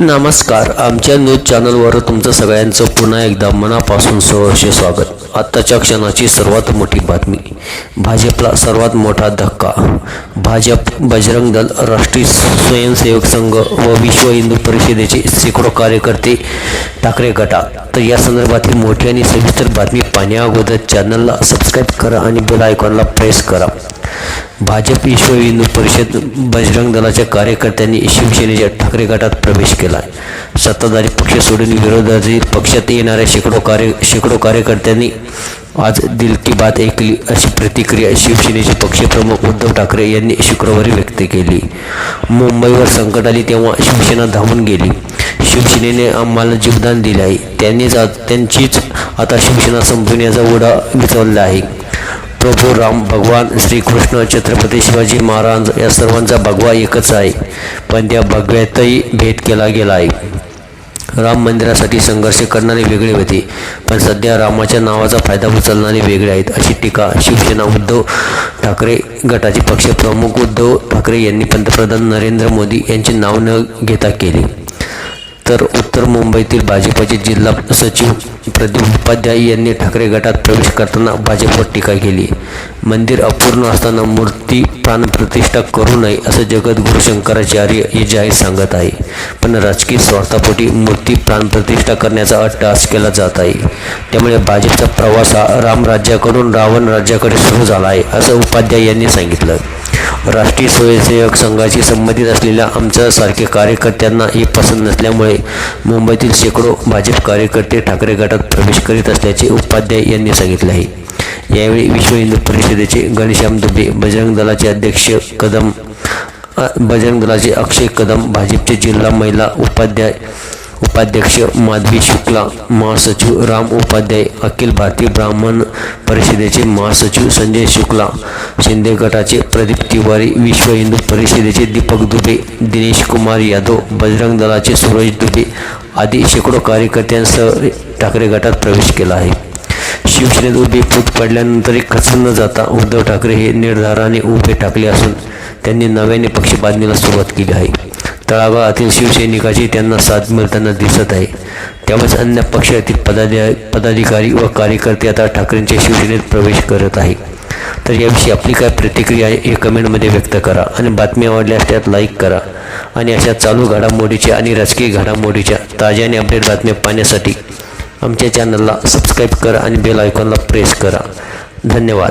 नमस्कार. आमच्या न्यूज चॅनलवर तुमचं सगळ्यांचं पुन्हा एकदा मनापासून सहर्ष स्वागत. आत्ताच्या क्षणाची सर्वात मोठी बातमी. भाजपला सर्वात मोठा धक्का. भाजप बजरंग दल राष्ट्रीय स्वयंसेवक संघ व विश्व हिंदू परिषदेचे शेकडो कार्यकर्ते ठाकरे गटात. तर या संदर्भातील मोठी आणि सविस्तर बातमी पाहण्याअगोदर चॅनलला सबस्क्राईब करा आणि बेल आयकॉनला प्रेस करा. भाजप विश्व हिंदू परिषद बजरंग दलाच्या कार्यकर्त्यांनी शिवसेनेच्या ठाकरे गटात प्रवेश केला. सत्ताधारी पक्ष सोडून विरोधातील पक्षात येणाऱ्या शेकडो कार्य शेकडो कार्यकर्त्यांनी आज दिल की बात ऐकली अशी प्रतिक्रिया शिवसेनेचे पक्षप्रमुख उद्धव ठाकरे यांनी शुक्रवारी व्यक्त केली. मुंबईवर संकट आली तेव्हा शिवसेना धावून गेली. शिवसेनेने आम्हाला जीवदान दिले आहे त्यांनीच त्यांचीच आता शिवसेना संपवण्याचा ओढा विचवला आहे. प्रभू राम भगवान श्रीकृष्ण छत्रपती शिवाजी महाराज या सर्वांचा भगवा एकच आहे. पण त्या भगव्यातही भेद केला गेला आहे राम मंदिरासाठी संघर्ष करणारे वेगळे होते पण सध्या रामाच्या नावाचा फायदा उचलणारे वेगळे आहेत अशी टीका शिवसेना उद्धव ठाकरे गटाचे पक्षप्रमुख उद्धव ठाकरे यांनी पंतप्रधान नरेंद्र मोदी यांचे नाव न घेता केले. तर उत्तर मुंबईतील भाजपाचे जिल्हा सचिव प्रदीप उपाध्याय यांनी ठाकरे गटात प्रवेश करताना भाजपवर टीका केली. मंदिर अपूर्ण असताना मूर्ती प्राणप्रतिष्ठा करू नये असं जगद्गुरू शंकराचार्य हे जाहीर सांगत आहे. पण राजकीय स्वार्थापोटी मूर्ती प्राणप्रतिष्ठा करण्याचा अट्टास केला जात आहे. त्यामुळे भाजपचा प्रवास हा रामराज्याकडून रावण राज्याकडे सुरू झाला आहे असं उपाध्याय यांनी सांगितलं. राष्ट्रीय स्वयंसेवक संघाशी संबंधित असलेल्या आमच्यासारख्या कार्यकर्त्यांना हे पसंत नसल्यामुळे मुंबईतील शेकडो भाजप कार्यकर्ते ठाकरे गटात प्रवेश करीत असल्याचे उपाध्याय यांनी सांगितले आहे. यावेळी विश्व हिंदू परिषदेचे घनश्याम दुबे बजरंग दलाचे अध्यक्ष कदम बजरंग दलाचे अक्षय कदम भाजपचे जिल्हा महिला उपाध्याय उपाध्यक्ष माधवी शुक्ला महासचिव राम उपाध्याय अखिल भारतीय ब्राह्मण परिषदेचे महासचिव संजय शुक्ला शिंदे गटाचे प्रदीप तिवारी विश्व हिंदू परिषदेचे दीपक दुबे दिनेश कुमार यादव बजरंग दलाचे सुरज दुबे आदी शेकडो कार्यकर्त्यांसह ठाकरे गटात प्रवेश केला आहे. शिवसेनेत उभे फूट पडल्यानंतरही खचून न जाता उद्धव ठाकरे हे निर्धाराने उभे ठाकले असून त्यांनी नव्याने पक्ष बांधणीला सुरुवात केली आहे. तळागाळातील शिवसैनिकाची त्यांना साथ मिळताना दिसत आहे. त्यामुळेच अन्य पक्षातील पदाधि पदाधिकारी व कार्यकर्ते आता ठाकरेंच्या शिवसेनेत प्रवेश करत आहे तर याविषयी आपली काय प्रतिक्रिया आहे हे कमेंटमध्ये व्यक्त करा आणि बातमी आवडल्यास त्यात लाईक करा. आणि अशा चालू घडामोडीच्या आणि राजकीय घडामोडीच्या ताज्या आणि अपडेट बातम्या पाहण्यासाठी आमच्या चॅनलला सबस्क्राईब करा आणि बेल आयकॉनला प्रेस करा. धन्यवाद.